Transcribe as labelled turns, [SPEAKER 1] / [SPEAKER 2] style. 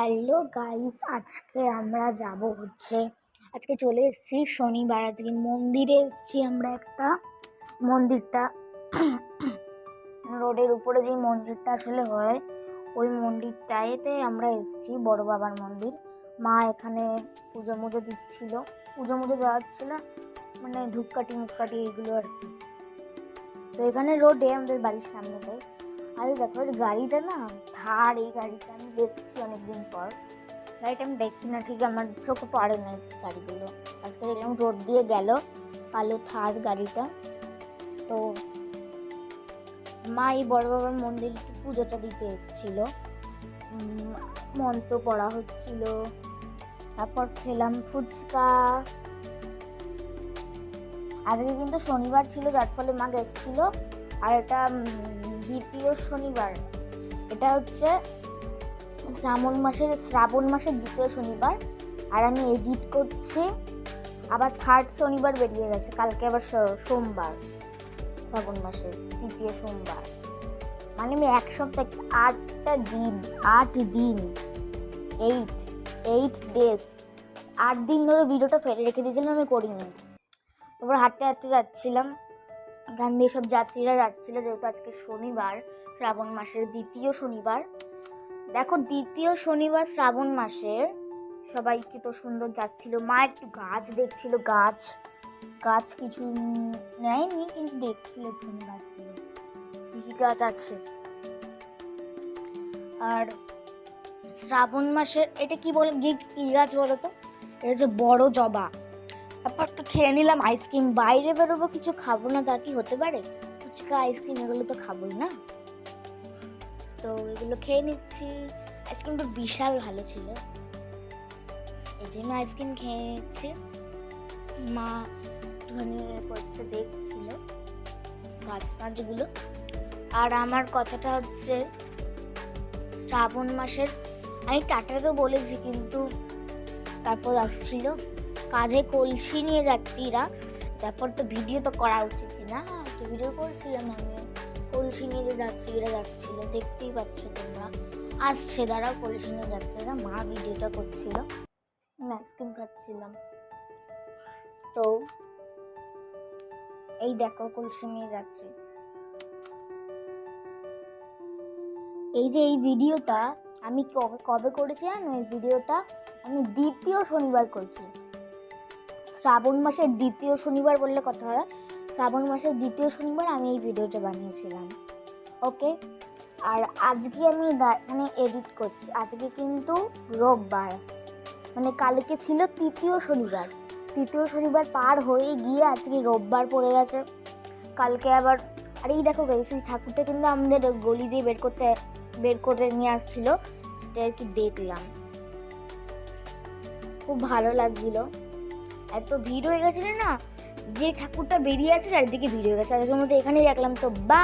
[SPEAKER 1] Hello guys আজকে আমরা যাব হচ্ছে, আজকে চলে এসেছি শনিবার। আজকে মন্দিরে এসেছি আমরা একটা মন্দিরটা। রোডের উপরে যে মন্দিরটা আসলে হয়, ওই মন্দিরটাতে আমরা এসেছি, বড় বাবার মন্দির। মা এখানে পুজো মুজো দিচ্ছিল। পুজো মুজো দেওয়া হচ্ছিল মানে ধূপকাঠি মুখকাঠি এগুলো আর কি। তো এখানে রোডে আমাদের বাড়ির সামনেটায় আরে দেখো, এই গাড়িটা না, ধার এই গাড়িটা, আমি দেখছি অনেকদিন পর। গাড়িটা আমি দেখি না, ঠিক আমার চোখে পড়ে না গাড়িগুলো। আজকে দেখলাম রোড দিয়ে গেল, কালো থার গাড়িটা। তো মা এই বড় বাবার মন্দির পুজোটা দিতে এসেছিল। মন্ত্র পড়া হচ্ছিল, তারপর খেলাম ফুচকা। আজকে কিন্তু শনিবার ছিল, যার ফলে মা গেছিল। আর এটা দ্বিতীয় শনিবার। এটা হচ্ছে শ্রাবণ মাসের শ্রাবণ মাসের দ্বিতীয় শনিবার। আর আমি এডিট করছি, আবার থার্ড শনিবার বেরিয়ে গেছে। কালকে আবার সোমবার, শ্রাবণ মাসের দ্বিতীয় সোমবার। মানে আমি এক সপ্তাহ, আটটা দিন, আট দিন এইট এইট ডেজ আট দিন ধরে ভিডিওটা ফেলে রেখে দিয়েছিলাম, আমি করিনি। তারপর হাঁটতে হাঁটতে যাচ্ছিলাম। এখান দিয়ে সব যাত্রীরা যাচ্ছিল, যেহেতু আজকে শনিবার, শ্রাবণ মাসের দ্বিতীয় শনিবার। দেখো, দ্বিতীয় শনিবার শ্রাবণ মাসের সবাই কি তো সুন্দর যাচ্ছিল। মা একটু গাছ দেখছিল, গাছ গাছ কিছু নেয়নি, কিন্তু দেখছিল গাছগুলো। কী কী গাছ আছে? আর শ্রাবণ মাসের, এটা কি বলে, কি কি গাছ বলো তো? এটা হচ্ছে বড় জবা। তারপর তো খেয়ে নিলাম আইসক্রিম বাইরে বেরোবো, কিছু খাব না, তা কি হতে পারে? ফুচকা আইসক্রিম এগুলো তো খাবোই না। তো এগুলো খেয়ে নিচ্ছি। আইসক্রিমটা বিশাল ভালো ছিল। এই জন্য আইসক্রিম খেয়ে নিচ্ছি। মা একটুখানি করছে দেখছিল। গাছ গাছগুলো আর আমার কথাটা হচ্ছে, শ্রাবণ মাসের, আমি টাটা তো বলেছি, কিন্তু তারপর আসছিল। কাঁধে কলসি নিয়ে যাত্রীরা। তারপর তো ভিডিও তো করা উচিত না। তো ভিডিও করছিলাম আমি। কলসি নিয়ে যে যাত্রীরা যাচ্ছিল, দেখতেই পাচ্ছ তোমরা। আসছে, দাঁড়াও, কলসি নিয়ে যাত্রীরা। মা ভিডিওটা করছিল। আমি আইসক্রিম খাচ্ছিলাম। তো, এই দেখো কলসি নিয়ে যাচ্ছি এই যে এই ভিডিওটা আমি কবে কবে করেছি জানো? এই ভিডিওটা আমি দ্বিতীয় শনিবার করছি। শ্রাবণ মাসের দ্বিতীয় শনিবার বললে কথা হয়। শ্রাবণ মাসের দ্বিতীয় শনিবার আমি এই ভিডিওটা বানিয়েছিলাম। ওকে? আর আজকে আমি এখানে এডিট করছি। আজকে কিন্তু রোববার। মানে কালকে ছিল তৃতীয় শনিবার। তৃতীয় শনিবার পার হয়ে গিয়ে আজকে রোববার পড়ে গেছে। কালকে আবার, আর এই দেখো এই ঠাকুরটা কিন্তু আমাদের গলি দিয়ে বের করতে, বের করে নিয়ে আসছিল। সেটা আর কি দেখলাম। খুব ভালো লাগছিল। এত ভিড় হয়ে গেছিল না, যে ঠাকুরটা বেরিয়ে আসে, চারিদিকে ভিড় হয়ে গেছে। আজকের মধ্যে এখানেই রাখলাম। তো বা